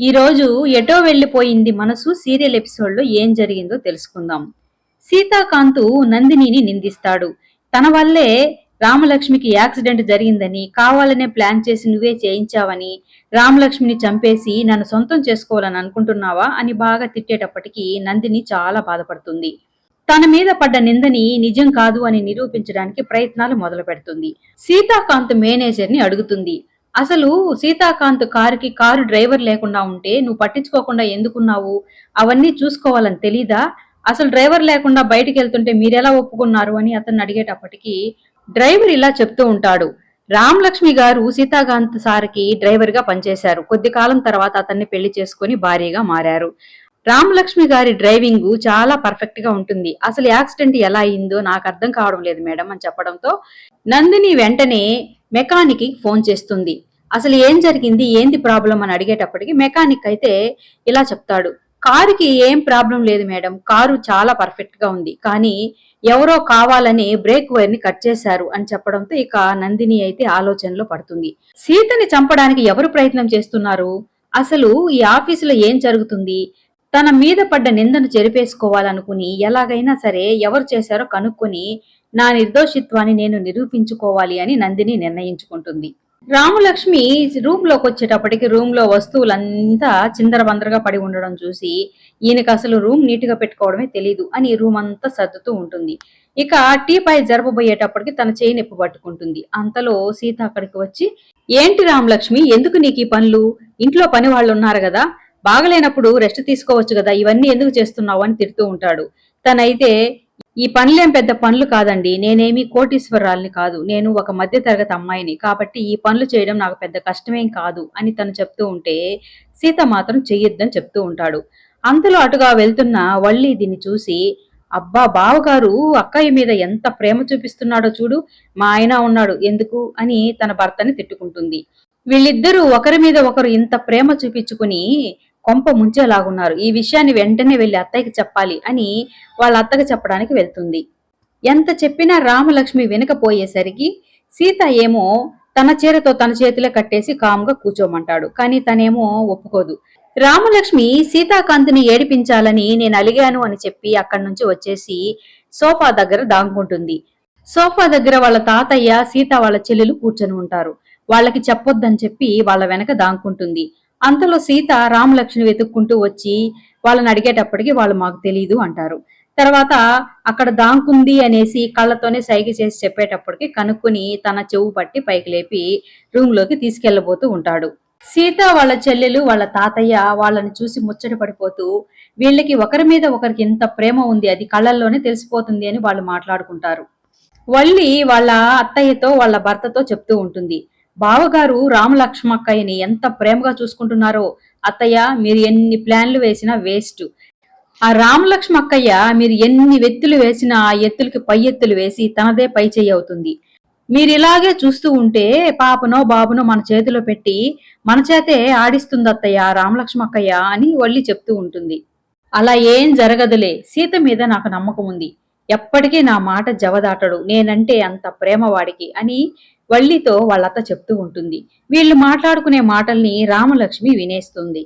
ఈరోజు ఎటో వెళ్ళిపోయింది మనసు సీరియల్ ఎపిసోడ్లో ఏం జరిగిందో తెలుసుకుందాం. సీతాకాంతు నందినిని నిందిస్తాడు. తన వల్లే రామలక్ష్మికి యాక్సిడెంట్ జరిగిందని కావాలనే ప్లాన్ చేసి నువ్వే చేయించావని రామలక్ష్మిని చంపేసి నన్ను సొంతం చేసుకోవాలని అనుకుంటున్నావా అని బాగా తిట్టేటప్పటికీ నందిని చాలా బాధపడుతుంది. తన మీద పడ్డ నిందని నిజం కాదు అని నిరూపించడానికి ప్రయత్నాలు మొదలు పెడుతుంది సీతాకాంత్ మేనేజర్ని అడుగుతుంది. అసలు సీతాకాంత్ కారుకి కారు డ్రైవర్ లేకుండా ఉంటే నువ్వు పట్టించుకోకుండా ఎందుకున్నావు? అవన్నీ చూసుకోవాలని తెలీదా? అసలు డ్రైవర్ లేకుండా బయటికి వెళ్తుంటే మీరెలా ఒప్పుకున్నారు అని అతన్ని అడిగేటప్పటికి డ్రైవర్ ఇలా చెప్తూ ఉంటాడు. రామలక్ష్మి గారు సీతాకాంత్ సార్కి డ్రైవర్గా పనిచేశారు. కొద్ది కాలం తర్వాత అతన్ని పెళ్ళి చేసుకుని భారీగా మారారు. రామలక్ష్మి గారి డ్రైవింగ్ చాలా పర్ఫెక్ట్గా ఉంటుంది. అసలు యాక్సిడెంట్ ఎలా అయిందో నాకు అర్థం కావడం లేదు మేడం అని చెప్పడంతో నందిని వెంటనే మెకానిక్కి ఫోన్ చేస్తుంది. అసలు ఏం జరిగింది? ఏంది ప్రాబ్లం అని అడిగేటప్పటికి మెకానిక్ అయితే ఇలా చెప్తాడు. కారుకి ఏం ప్రాబ్లం లేదు మేడం. కారు చాలా పర్ఫెక్ట్గా ఉంది. కానీ ఎవరో కావాలని బ్రేక్ వైర్ని కట్ చేశారు అని చెప్పడంతో ఇక నందిని అయితే ఆలోచనలో పడుతుంది. సీతని చంపడానికి ఎవరు ప్రయత్నం చేస్తున్నారు? అసలు ఈ ఆఫీసులో ఏం జరుగుతుంది? తన మీద పడ్డ నిందను చెరిపేసుకోవాలనుకుని ఎలాగైనా సరే ఎవరు చేశారో కనుక్కొని నా నిర్దోషిత్వాన్ని నేను నిరూపించుకోవాలి అని నందిని నిర్ణయించుకుంటుంది. రామలక్ష్మి రూమ్లోకి వచ్చేటప్పటికి రూమ్లో వస్తువులంతా చిందరబందరగా పడి ఉండడం చూసి ఈయనకి అసలు రూమ్ నీట్గా పెట్టుకోవడమే తెలీదు అని రూమ్ అంతా సర్దుతూ ఉంటుంది. ఇక టీ పై జరపబోయేటప్పటికి తన చేయి నొప్పి పట్టుకుంటుంది. అంతలో సీత అక్కడికి వచ్చి ఏంటి రామలక్ష్మి ఎందుకు నీకు ఈ పనులు? ఇంట్లో పని వాళ్ళు ఉన్నారు కదా బాగలేనప్పుడు రెస్ట్ తీసుకోవచ్చు కదా ఇవన్నీ ఎందుకు చేస్తున్నావు అని తిడుతూ ఉంటాడు. తనైతే ఈ పనులేం పెద్ద పనులు కాదండి నేనేమి కోటీశ్వరాల్ని కాదు నేను ఒక మధ్యతరగతి అమ్మాయిని కాబట్టి ఈ పనులు చేయడం నాకు పెద్ద కష్టమేం కాదు అని తను చెప్తూ ఉంటే సీత మాత్రం చెయ్యొద్దని చెప్తూ ఉంటాడు. అంతలో అటుగా వెళ్తున్న వల్లి దీన్ని చూసి అబ్బా బావగారు అక్కయ్య మీద ఎంత ప్రేమ చూపిస్తున్నాడో చూడు మా ఆయన ఉన్నాడు ఎందుకు? అని తన భర్తని తిట్టుకుంటుంది. వీళ్ళిద్దరూ ఒకరి మీద ఒకరు ఇంత ప్రేమ చూపించుకుని కొంప ముంచేలాగున్నారు. ఈ విషయాన్ని వెంటనే వెళ్ళి అత్తయ్యకి చెప్పాలి అని వాళ్ళ అత్తకి చెప్పడానికి వెళ్తుంది. ఎంత చెప్పినా రామలక్ష్మి వినకపోయేసరికి సీత ఏమో తన చీరతో తన చేతిలో కట్టేసి కామ్గా కూర్చోమంటాడు. కానీ తనేమో ఒప్పుకోదు. రామలక్ష్మి సీతాకాంత్ని ఏడిపించాలని నేను అలిగాను అని చెప్పి అక్కడి నుంచి వచ్చేసి సోఫా దగ్గర దాంగుంటుంది సోఫా దగ్గర వాళ్ళ తాతయ్య సీత వాళ్ళ చెల్లెలు కూర్చొని ఉంటారు. వాళ్ళకి చెప్పొద్దని చెప్పి వాళ్ళ వెనక దాంకుంటుంది అంతలో సీత రామలక్ష్మి వెతుక్కుంటూ వచ్చి వాళ్ళని అడిగేటప్పటికి వాళ్ళు మాకు తెలియదు అంటారు. తర్వాత అక్కడ దాంకుంది అనేసి కళ్ళతోనే సైగ చేసి చెప్పేటప్పటికి కనుక్కుని తన చెవు పట్టి పైకి లేపి రూమ్లోకి తీసుకెళ్ళబోతూ ఉంటాడు. సీత వాళ్ళ చెల్లెలు వాళ్ళ తాతయ్య వాళ్ళని చూసి ముచ్చట పడిపోతూ వీళ్ళకి ఒకరి మీద ఒకరికి ఎంత ప్రేమ ఉంది అది కళ్ళల్లోనే తెలిసిపోతుంది అని వాళ్ళు మాట్లాడుకుంటారు. వల్లి వాళ్ళ అత్తయ్యతో వాళ్ళ భర్తతో చెప్తూ ఉంటుంది. బావగారు రామలక్ష్మక్కయ్యని ఎంత ప్రేమగా చూసుకుంటున్నారో. అత్తయ్య మీరు ఎన్ని ప్లాన్లు వేసినా వేస్ట్. ఆ రామలక్ష్మక్కయ్య మీరు ఎన్ని వెత్తులు వేసినా ఆ ఎత్తులకి పై ఎత్తులు వేసి తనదే పై చెయ్యి అవుతుంది. మీరు ఇలాగే చూస్తూ ఉంటే పాపనో బాబునో మన చేతిలో పెట్టి మన చేతే ఆడిస్తుంది అత్తయ్య రామలక్ష్మక్కయ్య అని వల్లి చెప్తూ ఉంటుంది. అలా ఏం జరగదులే. సీత మీద నాకు నమ్మకం ఉంది. ఎప్పటికీ నా మాట జవదాటడు నేనంటే అంత ప్రేమ వాడికి అని వల్లితో వాళ్ళత్త చెప్తూ ఉంటుంది. వీళ్ళు మాట్లాడుకునే మాటల్ని రామలక్ష్మి వినేస్తుంది.